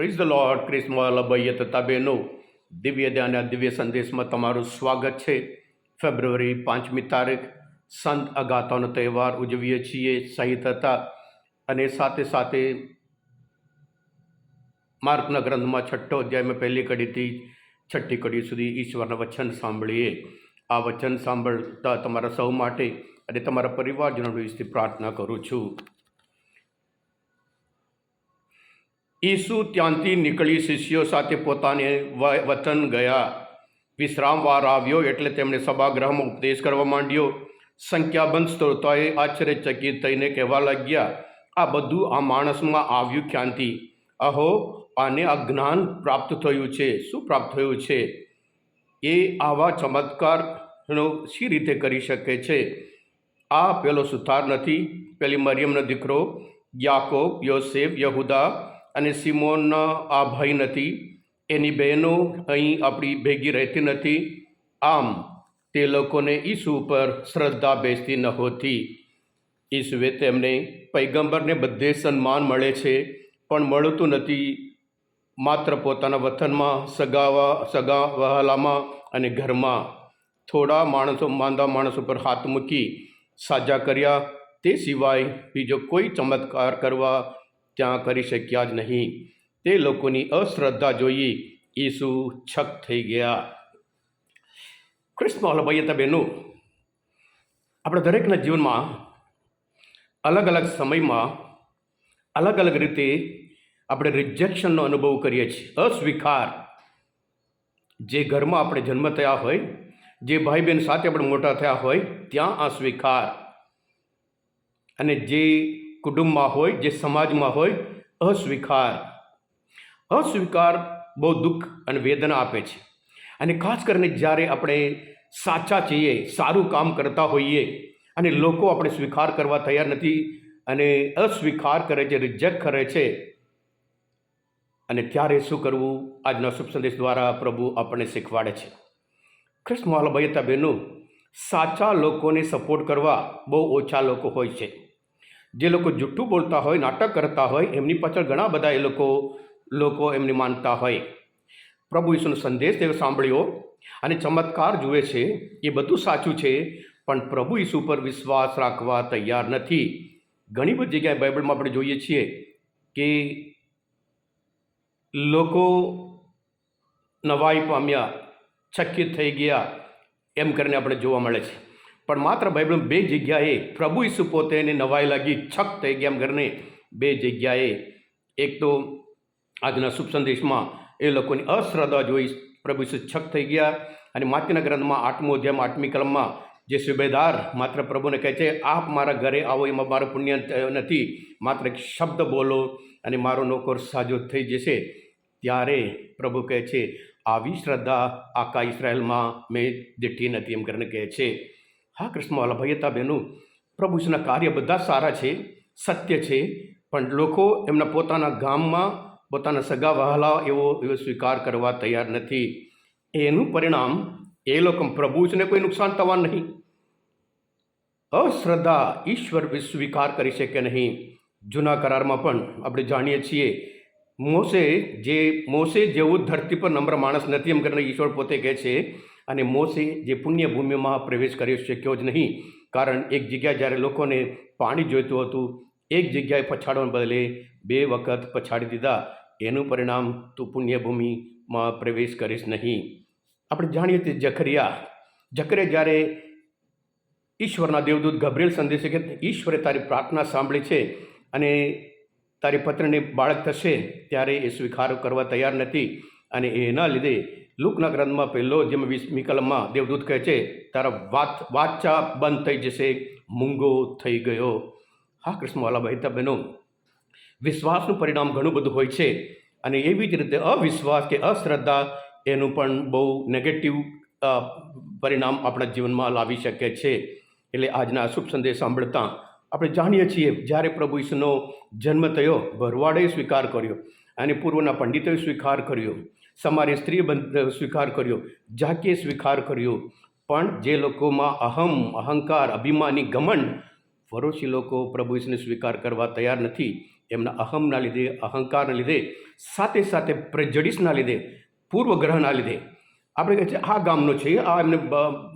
Prize the lord ક્રિસ્મ તથા બહેનો દિવ્ય ધ્યાન દિવ્ય સંદેશમાં તમારું સ્વાગત છે. ફેબ્રુઆરી પાંચમી તારીખ, સંત અગાતાનો તહેવાર ઉજવીએ છીએ સહિત હતા. અને સાથે સાથે માર્કના ગ્રંથમાં છઠ્ઠો અધ્યાયમાં પહેલી કડીથી છઠ્ઠી કડી સુધી ઈશ્વરના વચન સાંભળીએ. આ વચન સાંભળતા તમારા સૌ માટે અને તમારા પરિવારજનો વિશે પ્રાર્થના કરું છું. ઈસુ ત્યાંથી નીકળી શિષ્યો સાથે પોતાને વચન ગયા. વિશ્રામવાર આવ્યો એટલે તેમણે સભાગૃહમાં ઉપદેશ કરવા માંડ્યો. સંખ્યાબંધ શ્રોતાએ આશ્ચર્યચકિત થઈને કહેવા લાગ્યા, આ બધું આ માણસમાં આવ્યું ક્યાંથી? અહો, આને આ જ્ઞાન પ્રાપ્ત થયું છે. શું પ્રાપ્ત થયું છે? એ આવા ચમત્કારનો શી રીતે કરી શકે છે? આ પેલો સુથાર નથી. પેલી મરિયમનો દીકરો યાકોબ, યોસેફ, યહુદા અને સિમોન આ ભાઈ નથી. એની બહેનો અહીં આપણી ભેગી રહેતી નથી. આમ, તે લોકોને ઈસુ ઉપર શ્રદ્ધા બેસતી નહોતી ઈસુએ તેમને પૈગંબરને બધે સન્માન મળે છે, પણ મળતું નથી. માત્ર પોતાના વતનમાં, સગાવા, સગા વહાલામાં અને ઘરમાં. થોડા માણસો, માંદા માણસો પર હાથ મૂકી સાજા કર્યા. તે સિવાય બીજો કોઈ ચમત્કાર કરવા ત્યાં કરી શક્યા જ નહીં. તે લોકોની અશ્રદ્ધા જોઈ ઈસુ છક થઈ ગયા. કૃષ્ણ ભાઈ બહેનો, આપણા દરેકના જીવનમાં અલગ અલગ સમયમાં અલગ અલગ રીતે આપણે રિજેક્શનનો અનુભવ કરીએ છીએ. અસ્વીકાર જે ઘરમાં આપણે જન્મ થયા હોય, જે ભાઈ બહેન સાથે આપણે મોટા થયા હોય, ત્યાં અસ્વીકાર. અને જે કુટુંબમાં હોય, જે સમાજમાં હોય, અસ્વીકાર. અસ્વીકાર બહુ દુઃખ અને વેદના આપે છે. અને ખાસ કરીને જ્યારે આપણે સાચા છીએ, સારું કામ કરતા હોઈએ અને લોકો આપણે સ્વીકાર કરવા તૈયાર નથી અને અસ્વીકાર કરે છે રિજેક્ટ કરે છે, અને ત્યારે શું કરવું? આજના શુભ સંદેશ દ્વારા પ્રભુ આપણને શીખવાડે છે. કૃષ્ણ હતા બહેનો, સાચા લોકોને સપોર્ટ કરવા બહુ ઓછા લોકો હોય છે. જે લોકો જૂઠું બોલતા હોય, નાટક કરતા હોય, એમની પાછળ ઘણા બધા એ લોકો લોકો એમને માનતા હોય. પ્રભુ ઈસુનો સંદેશ તેઓ સાંભળ્યો અને ચમત્કાર જુએ છે. એ બધું સાચું છે, પણ પ્રભુ ઈસુ પર વિશ્વાસ રાખવા તૈયાર નથી. ઘણી બધી જગ્યાએ બાઇબલમાં આપણે જોઈએ છીએ કે લોકો નવાઈ પામ્યા છકિત થઈ ગયા, એમ કરીને આપણે જોવા મળે છે. પણ માત્ર બાઇબલમાં બે જગ્યાએ પ્રભુ ઈસુ પોતે એને નવાઈ લાગી છક થઈ ગયા એમ ઘરને બે જગ્યાએ. એક તો આજના શુભ સંદેશમાં એ લોકોની અશ્રદ્ધા જોઈ પ્રભુ ઈસુ છક થઈ ગયા અને માતીના ગ્રંથમાં આઠમો અધ્યાયમાં આઠમી કલમમાં જે સુબેદાર માત્ર પ્રભુને કહે છે, આપ મારા ઘરે આવો, એમાં મારો પુણ્ય નથી. માત્ર એક શબ્દ બોલો અને મારો નોકર સાજો થઈ જશે. ત્યારે પ્રભુ કહે છે, આવી શ્રદ્ધા આખા ઇસરાયલમાં મેં દીઠી નથી, એમ કરીને કહે છે. હા કૃષ્ણવાલા ભાઈ હતા બહેનું પ્રભુ ઈસુના કાર્ય બધા સારા છે, સત્ય છે, પણ લોકો એમના પોતાના ગામમાં પોતાના સગા વહાલા એવો એવો સ્વીકાર કરવા તૈયાર નથી. એનું પરિણામ એ લોકો પ્રભુ ઈસુને કોઈ નુકસાન થવા નહીં. અશ્રદ્ધા ઈશ્વર સ્વીકાર કરી શકે નહીં. જૂના કરારમાં પણ આપણે જાણીએ છીએ મોસે જે મોસે જેવું ધરતી પર નમ્ર માણસ નથી, એમ કરીને ઈશ્વર પોતે કહે છે અને મોસે જે પુણ્યભૂમિમાં પ્રવેશ કર્યો શક્યો જ નહીં, કારણ એક જગ્યાએ જ્યારે લોકોને પાણી જોઈતું હતું, એક જગ્યાએ પછાડવાને બદલે બે વખત પછાડી દીધા. એનું પરિણામ તું પુણ્યભૂમિમાં પ્રવેશ કરીશ નહીં. આપણે જાણીએ તે જખરિયા જકરે જ્યારે ઈશ્વરના દેવદૂત ગભરેલ સંદેશે કે ઈશ્વરે તારી પ્રાર્થના સાંભળી છે અને તારી પત્રને બાળક થશે, ત્યારે એ સ્વીકાર કરવા તૈયાર નથી અને એના લીધે લુકના ગ્રંથમાં પહેલો, જેમ વીસમી દેવદૂત કહે છે, તારા વાત, વાચા બંધ થઈ જશે, મૂંગો થઈ ગયો. હા, કૃષ્ણવાલા બહેતા બહેનો, વિશ્વાસનું પરિણામ ઘણું બધું હોય છે અને એવી જ રીતે અવિશ્વાસ કે અશ્રદ્ધા એનું પણ બહુ નેગેટિવ પરિણામ આપણા જીવનમાં લાવી શકે છે. એટલે આજના શુભ સંદેશ સાંભળતા આપણે જાણીએ છીએ, જ્યારે પ્રભુ ઈસુનો જન્મ થયો, ભરવાડે સ્વીકાર કર્યો અને પૂર્વના પંડિતોએ સ્વીકાર કર્યો. સમારી સ્ત્રીએ બંધ સ્વીકાર કર્યો. જાકે સ્વીકાર કર્યો. પણ જે લોકોમાં અહમ, અહંકાર, અભિમાની ઘમંડ ફરોશી લોકો પ્રભુ ઈશ્વરને સ્વીકાર કરવા તૈયાર નથી. એમના અહમના લીધે, અહંકારના લીધે, સાથે સાથે પ્રજડિશના લીધે, પૂર્વગ્રહના લીધે. આપણે કહે છે, આ ગામનો છે, આ એમને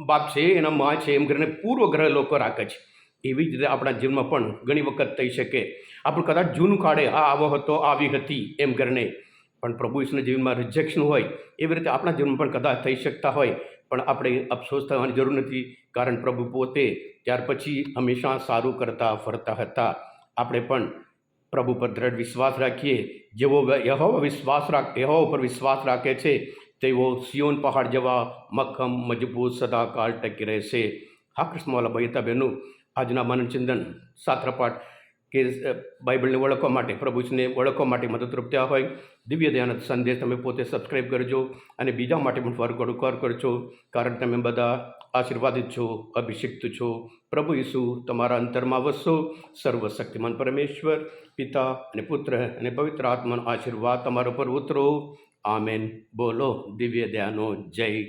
બાપ છે, એના મા છે, એમ કરીને પૂર્વગ્રહ લોકો રાખે છે. એવી જ રીતે આપણા જીવનમાં પણ ઘણી વખત થઈ શકે. આપણું કદાચ જૂનું કાઢે આ આવો હતો, આવી હતી, એમ કરીને. પણ પ્રભુ ઈશ્વરના જીવનમાં રિજેક્શન હોય, એવી રીતે આપણા જીવનમાં પણ કદાચ થઈ શકતા હોય, પણ આપણે અફસોસ થવાની જરૂર નથી, કારણ પ્રભુ પોતે ત્યાર પછી હંમેશા સારું કરતા ફરતા હતા. આપણે પણ પ્રભુ પર દ્રઢ વિશ્વાસ રાખીએ. જેવો યહો વિશ્વાસ રાખ યહો ઉપર વિશ્વાસ રાખે છે તેઓ સિયોન પહાડ જેવા મક્કમ, મજબૂત, સદાકાળ ટકી રહેશે. હા કૃષ્ણવાલા હતા આજના મનન ચિંતન સાત્રપાઠ કે બાઇબલને ઓળખવા માટે પ્રભુને ઓળખવા માટે મદદરૂપ થયા હોય, દિવ્ય દયાનંદ સંદેશ તમે પોતે સબસ્ક્રાઈબ કરજો અને બીજા માટે પણ ફર કરું, કર કરજો, કારણ તમે બધા આશીર્વાદિત છો, અભિષિક્ત છો. પ્રભુ ઈસુ, તમારા અંતરમાં વસો. સર્વશક્તિમાન પરમેશ્વર, પિતા અને પુત્ર અને પવિત્ર આત્માનો આશીર્વાદ તમારા પર ઉતરો. આમેન. બોલો, દિવ્ય દયાનો જય